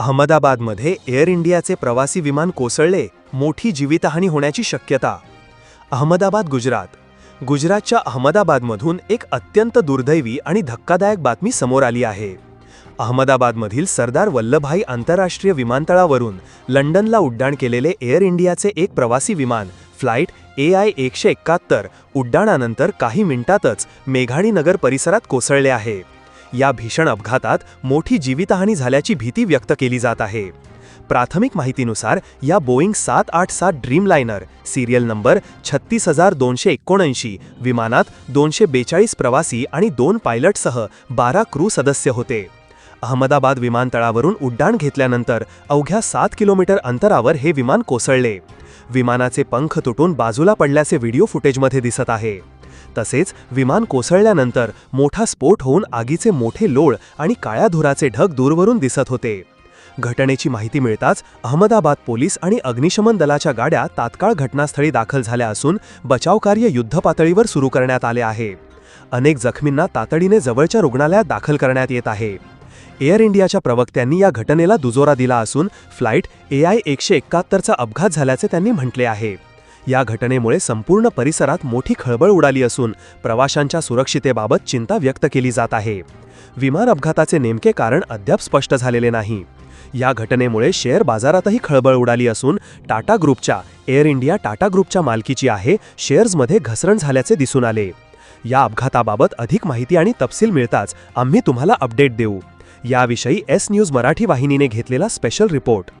अहमदाबादमध्ये एअर इंडियाचे प्रवासी विमान कोसळले मोठी जीवितहानी होण्याची शक्यता. अहमदाबाद गुजरात. गुजरातच्या अहमदाबादमधून एक अत्यंत दुर्दैवी आणि धक्कादायक बातमी समोर आली आहे. अहमदाबादमधील सरदार वल्लभभाई आंतरराष्ट्रीय विमानतळावरून लंडनला उड्डाण केलेले एअर इंडियाचे एक प्रवासी विमान फ्लाईट ए आय एकशे एकाहत्तर उड्डाणानंतर काही मिनिटातच मेघाणीनगर परिसरात कोसळले आहे. या भीषण अपघातात मोठी जीवितहानी झाल्याची भीती व्यक्त केली जात आहे. प्राथमिक माहितीनुसार या बोईंग सात आठ सात ड्रीमलायनर सिरियल नंबर छत्तीस हजार दोनशे एकोणऐंशी विमानात दोनशे बेचाळीस प्रवासी आणि दोन पायलटसह बारा क्रू सदस्य होते. अहमदाबाद विमानतळावरून उड्डाण घेतल्यानंतर अवघ्या सात किलोमीटर अंतरावर हे विमान कोसळले. विमानाचे पंख तुटून बाजूला पडल्याचे व्हिडिओ फुटेजमध्ये दिसत आहे. तसेच विमान कोसळल्यानंतर मोठा स्फोट होऊन आगीचे मोठे लोळ आणि काळ्या धुराचे ढग दूरवरून दिसत होते. घटनेची माहिती मिळताच अहमदाबाद पोलीस आणि अग्निशमन दलाच्या गाड्या तात्काळ घटनास्थळी दाखल झाल्या असून बचावकार्य युद्धपातळीवर सुरू करण्यात आले आहे. अनेक जखमींना तातडीने जवळच्या रुग्णालयात दाखल करण्यात येत आहे. एअर इंडियाच्या प्रवक्त्यांनी या घटनेला दुजोरा दिला असून फ्लाईट ए आय एकशे एकाहत्तरचा अपघात झाल्याचे त्यांनी म्हटले आहे. या घटनेमुळे संपूर्ण परिसरात मोठी खळबळ उडाली असून प्रवाशांच्या सुरक्षितेबाबत चिंता व्यक्त केली जात आहे. विमान अपघाताचे नेमके कारण अद्याप स्पष्ट झालेले नाही. या घटनेमुळे शेअर बाजारातही खळबळ उडाली असून टाटा ग्रुपच्या एअर इंडिया टाटा ग्रुपच्या मालकीची आहे शेअर्समध्ये घसरण झाल्याचे दिसून आले. या अपघाताबाबत अधिक माहिती आणि तपशील मिळताच आम्ही तुम्हाला अपडेट देऊ. याविषयी एस न्यूज मराठी वाहिनीने घेतलेला स्पेशल रिपोर्ट.